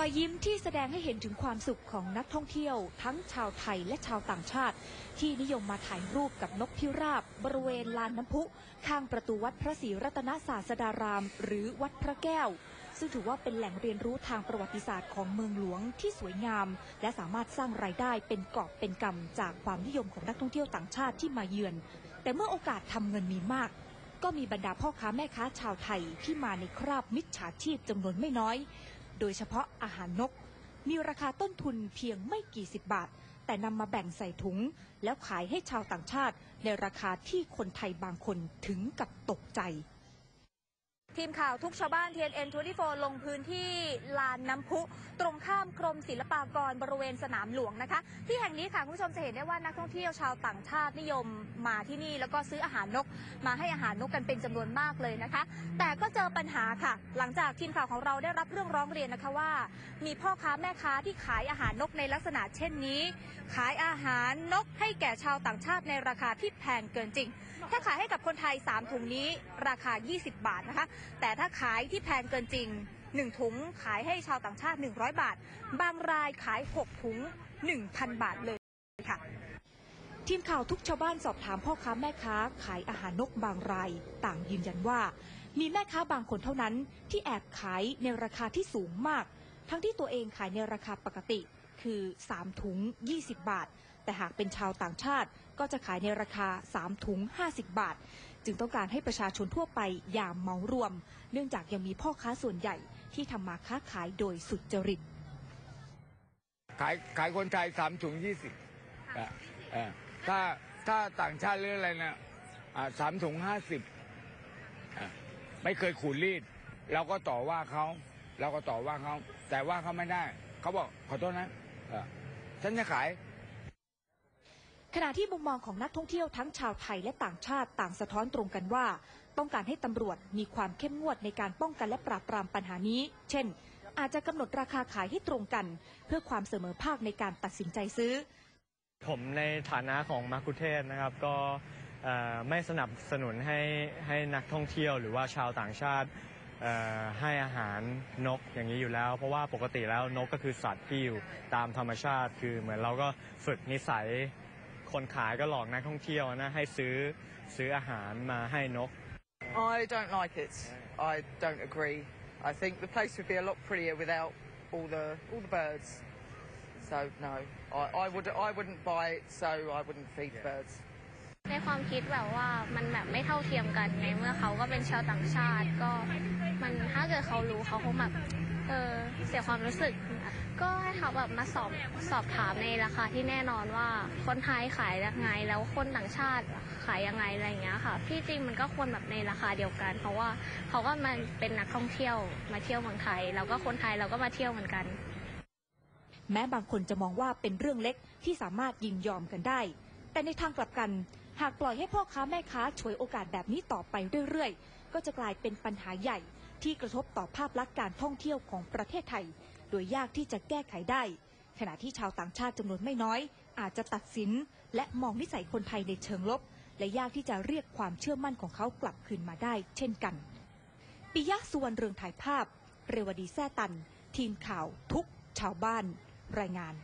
อยยิ้มที่แสดงให้เห็นถึงความสุขของนักท่องเที่ยว ทั้งชาวไทยและชาวต่างชาติ ที่นิยมมาถ่ายรูปกับนกพิราบ บริเวณลานน้ำพุ ข้างประตูวัดพระศรีรัตนศาสดาราม หรือวัดพระแก้ว ซึ่งถือว่าเป็นแหล่งเรียนรู้ทางประวัติศาสตร์ของเมืองหลวงที่สวยงาม และสามารถสร้างรายได้เป็นกอบเป็นกำจากความนิยมของนักท่องเที่ยวต่างชาติที่มาเยือน แต่เมื่อโอกาสทำเงินมีมากก็มีบรรดาพ่อค้าแม่ค้าชาวไทยที่มาในคราบมิจฉาชีพจำนวนไม่น้อย โดยเฉพาะอาหารนก มีราคาต้นทุนเพียงไม่กี่สิบบาท แต่นำมาแบ่งใส่ถุง แล้วขายให้ชาวต่างชาติในราคาที่คนไทยบางคนถึงกับตกใจ ทีมข่าวทุกชาวบ้าน TNN 24 ลงพื้นที่ลานน้ำพุ ตรงข้ามกรมศิลปากรบริเวณสนามหลวงนะคะ ที่แห่งนี้ค่ะคุณผู้ชมจะเห็นได้ว่านักท่องเที่ยวชาวต่างชาตินิยมมาที่นี่ แล้วก็ซื้ออาหารนก มาให้อาหารนกกันเป็นจำนวนมากเลยนะคะ แต่ก็เจอปัญหาค่ะ หลังจากทีมข่าวของเราได้รับเรื่องร้องเรียนนะคะว่า มีพ่อค้าแม่ค้าที่ขายอาหารนกในลักษณะเช่นนี้ ขายอาหารนกให้แก่ชาวต่างชาติในราคาที่แพงเกินจริง ถ้าขายให้กับคนไทย 3 ถุงนี้ ราคา 20 บาทนะคะแต่ถ้าขายที่แพงเกินจริง 1 ถุงขายให้ชาวต่างชาติ 100 บาท บางรายขาย 6 ถุง 1,000 บาทเลยค่ะ ทีมข่าวทุกชาวบ้านสอบถามพ่อค้าแม่ค้าขายอาหารนกบางราย ต่างยืนยันว่า มีแม่ค้าบางคนเท่านั้น ที่แอบขายในราคาที่สูงมาก ทั้งที่ตัวเองขายในราคาปกติคือ 3 ถุง 20 บาท แต่หากเป็นชาวต่างชาติก็จะขายในราคา 3 ถุง 50 บาท จึงต้องการให้ประชาชนทั่วไปอย่าเมารวม เนื่องจากยังมีพ่อค้าส่วนใหญ่ที่ทำมาค้าขายโดยสุจริต ขายขายคนไทยสามถุงยี่สิบถ้าถ้าต่างชาติหรืออะไรนะสามถุงห้าสิบไม่เคยขูดรีด เราก็ต่อว่าเขาเราก็ต่อว่าเขาแต่ว่าเขาไม่ได้ เขาบอกขอโทษนะฉันจะขาย ขณะที่มุมมองของนักท่องเที่ยวทั้งชาวไทยและต่างชาติต่างสะท้อนตรงกันว่า ต้องการให้ตำรวจมีความเข้มงวดในการป้องกันและปราบปรามปัญหานี้ เช่น อาจจะกำหนดราคาขายให้ตรงกัน เพื่อความเสมอภาคในการตัดสินใจซื้อ ผมในฐานะของมักคุเทศนะครับก็ไม่สนับสนุนให้ให้นักท่องเที่ยวหรือว่าชาวต่างชาติให้อาหารนกอย่างนี้อยู่แล้ว เพราะว่าปกติแล้วนกก็คือสัตว์ที่อยู่ตามธรรมชาติ คือเหมือนเราก็ฝึกนิสัย คนขายก็หลอกนักท่องเที่ยวนะให้ซื้อซื้ออาหารมาให้นก I don't like it. I don't agree. I think the place would be a lot prettier without all the all the birds. So no, I, I would I wouldn't buy it. So I wouldn't feed birds. ในความคิดแบบว่ามันแบบไม่เท่าเทียมกันในเมื่อเขาก็เป็นชาวต่างชาติก็มันถ้าเกิดเขารู้เขาคงแบบเออเสียความรู้สึก ก็ให้เขาแบบมาสอบสอบถามในราคาที่แน่นอนว่าคนไทยขายยังไง แล้วคนต่างชาติขายยังไงอะไรอย่างเงี้ยค่ะ ที่จริงมันก็ควรแบบในราคาเดียวกัน เพราะว่าเขาก็มาเป็นนักท่องเที่ยวมาเที่ยวเมืองไทย แล้วก็คนไทยเราก็มาเที่ยวเหมือนกัน แม้บางคนจะมองว่าเป็นเรื่องเล็กที่สามารถยินยอมกันได้ แต่ในทางกลับกัน หากปล่อยให้พ่อค้าแม่ค้าฉวยโอกาสแบบนี้ต่อไปเรื่อยๆ ก็จะกลายเป็นปัญหาใหญ่ที่กระทบต่อภาพลักษณ์การท่องเที่ยวของประเทศไทย โดยยากที่จะแก้ไขได้ ขณะที่ชาวต่างชาติจำนวนไม่น้อย อาจจะตัดสิน และมองนิสัยคนไทยในเชิงลบ และยากที่จะเรียกความเชื่อมั่นของเขากลับคืนมาได้ เช่นกันปิยะสุวรรณเรืองถ่ายภาพ เรวดีแซ่ตัน ทีมข่าวทุกชาวบ้าน รายงาน